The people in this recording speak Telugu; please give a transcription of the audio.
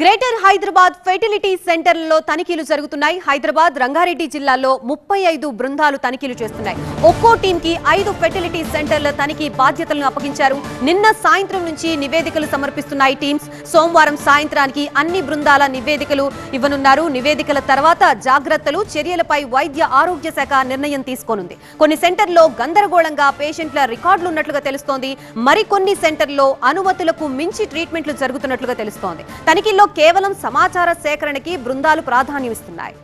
గ్రేటర్ హైదరాబాద్ ఫెర్టిలిటీ సెంటర్లలో తనిఖీలు జరుగుతున్నాయి. హైదరాబాద్ రంగారెడ్డి జిల్లాలో ముప్పై ఐదు బృందాలు తనిఖీలు చేస్తున్నాయి. ఒక్కో టీంకి ఐదు ఫెర్టిలిటీ సెంటర్ల తనిఖీ బాధ్యతలను అప్పగించారు. నిన్న సాయంత్రం నుంచి నివేదికలు సమర్పిస్తున్నాయి టీమ్స్. సోమవారం సాయంత్రానికి అన్ని బృందాల నివేదికలు ఇవ్వనున్నారు. నివేదికల తర్వాత జాగ్రత్తలు చర్యలపై వైద్య ఆరోగ్య శాఖ నిర్ణయం తీసుకోనుంది. కొన్ని సెంటర్లో గందరగోళంగా పేషెంట్ల రికార్డులు ఉన్నట్లుగా తెలుస్తోంది. మరికొన్ని సెంటర్లో అనుమతులకు మించి ట్రీట్మెంట్లు జరుగుతున్నట్లుగా తెలుస్తోంది. తనిఖీల్లో కేవలం సమాచార సేకరణకి బృందాలు ప్రాధాన్యం ఇస్తున్నాయి